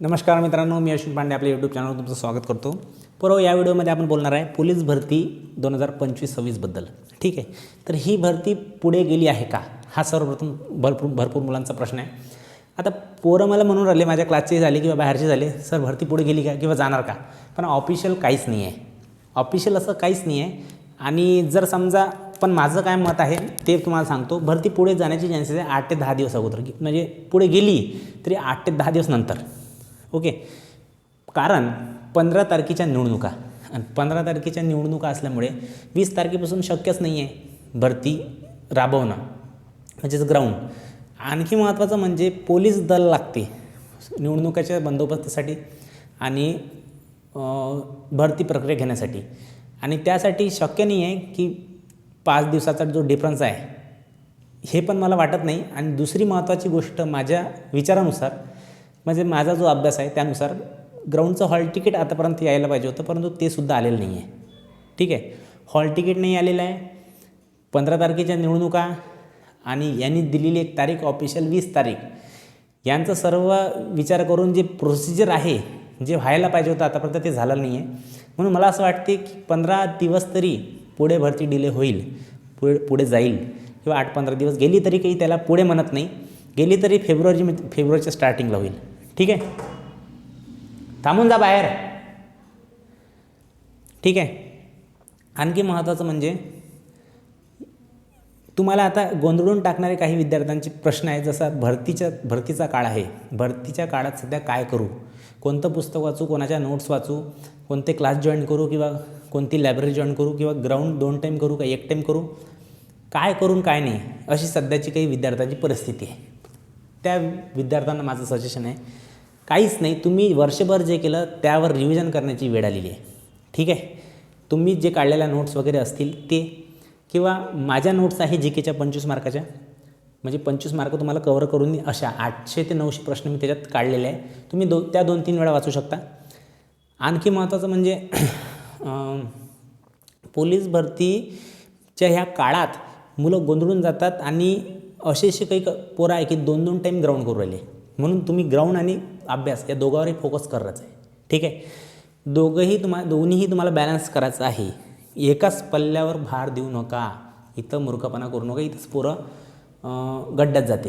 नमस्कार मित्रांनो मी अश्विन पांडे आपल्या यूट्यूब चॅनलवर तुमचं स्वागत करतो. परवा या व्हिडिओमध्ये आपण बोलणार आहे पोलीस भरती दोन हजार पंचवीस सव्वीसबद्दल ठीक आहे? तर ही भरती पुढे गेली आहे का? हा सर्वप्रथम भरपूर भरपूर मुलांचा प्रश्न आहे. आता पोरं मला म्हणून राहिले माझ्या क्लासचे झाले किंवा बाहेरचे झाले सर भरती पुढे गेली का किंवा जाणार का? पण ऑफिशियल काहीच नाही आहे ऑफिशियल असं काहीच नाही आहे आणि जर समजा पण माझं काय मत आहे ते तुम्हाला सांगतो. भरती पुढे जाण्याची चान्सेस आहे आठ ते दहा दिवस अगोदर. म्हणजे पुढे गेली तरी आठ ते दहा दिवस नंतर. ओके. कारण पंधरा तारखेच्या निवडणुका. आणि पंधरा तारखेच्या निवडणुका असल्यामुळे वीस तारखेपासून शक्यच नाही आहे भरती राबवणं. म्हणजेच ग्राउंड आणखी महत्त्वाचं म्हणजे पोलीस दल लागते. निवडणुकाच्या बंदोबस्तासाठी आणि भरती प्रक्रिया घेण्यासाठी. आणि त्यासाठी शक्य नाही आहे की पाच दिवसाचा जो डिफरन्स आहे हे पण मला वाटत नाही. आणि दुसरी महत्त्वाची गोष्ट माझ्या विचारानुसार म्हणजे माझा जो अभ्यास आहे त्यानुसार ग्राउंडचं हॉल तिकीट आतापर्यंत यायला पाहिजे होतं परंतु ते सुद्धा आलेलं नाही आहे ठीक आहे? हॉल तिकीट नाही आलेलं आहे. पंधरा तारखेच्या निवडणुका आणि यांनी दिलेली एक तारीख ऑफिशियल वीस तारीख. यांचं सर्व विचार करून जे प्रोसिजर आहे जे व्हायला पाहिजे होतं आतापर्यंत ते झालं नाही आहे म्हणून मला असं वाटते की पंधरा दिवस तरी पुढे भरती डिले होईल. पुढे पुढे जाईल. किंवा आठ पंधरा दिवस गेली तरी काही त्याला पुढे म्हणत नाही. गेली तरी फेब्रुवारी फेब्रुवारीच्या स्टार्टिंगला होईल. ठीक आहे थांबून जा बाहेर. ठीक आहे आणखी महत्त्वाचं म्हणजे तुम्हाला आता गोंधळून टाकणारे काही विद्यार्थ्यांचे प्रश्न आहे जसा भरतीच्या भरतीचा काळ आहे. भरतीच्या काळात सध्या काय करू? कोणतं पुस्तक वाचू? कोणाच्या नोट्स वाचू? कोणते क्लास जॉईन करू किंवा कोणती लायब्ररी जॉईन करू किंवा ग्राउंड दोन टाईम करू का एक टाईम करू? काय करून काय नाही? अशी सध्याची काही विद्यार्थ्यांची परिस्थिती आहे. त्या विद्यार्थ्यांना माझं सजेशन आहे काहीच नाही तुम्ही वर्षभर जे केलं त्यावर रिव्हिजन करण्याची वेळ आलेली आहे. ठीक आहे? तुम्ही जे काढलेल्या नोट्स वगैरे असतील ते किंवा माझ्या नोट्स आहे जी केच्या पंचवीस मार्काच्या म्हणजे पंचवीस मार्क तुम्हाला कवर करून अशा आठशे ते नऊशे प्रश्न मी त्याच्यात काढलेले आहे. तुम्ही दो त्या दोन तीन वेळा वाचू शकता. आणखी महत्त्वाचं म्हणजे पोलीस भरतीच्या ह्या काळात मुलं गोंधळून जातात आणि असे असे काही क- पोरं आहे की दोन दोन टाईम ग्राउंड करू राहिले. म्हणून तुम्ही ग्राउंड आणि अभ्यास या दोघांवरही फोकस करायचं आहे. ठीक आहे? दोघंही तुम्हा दोन्हीही तुम्हाला बॅलन्स करायचं आहे. एकाच पल्ल्यावर भार देऊ नका. इथं मूर्खपणा करू नका. इथंच पोरं गड्ड्यात जाते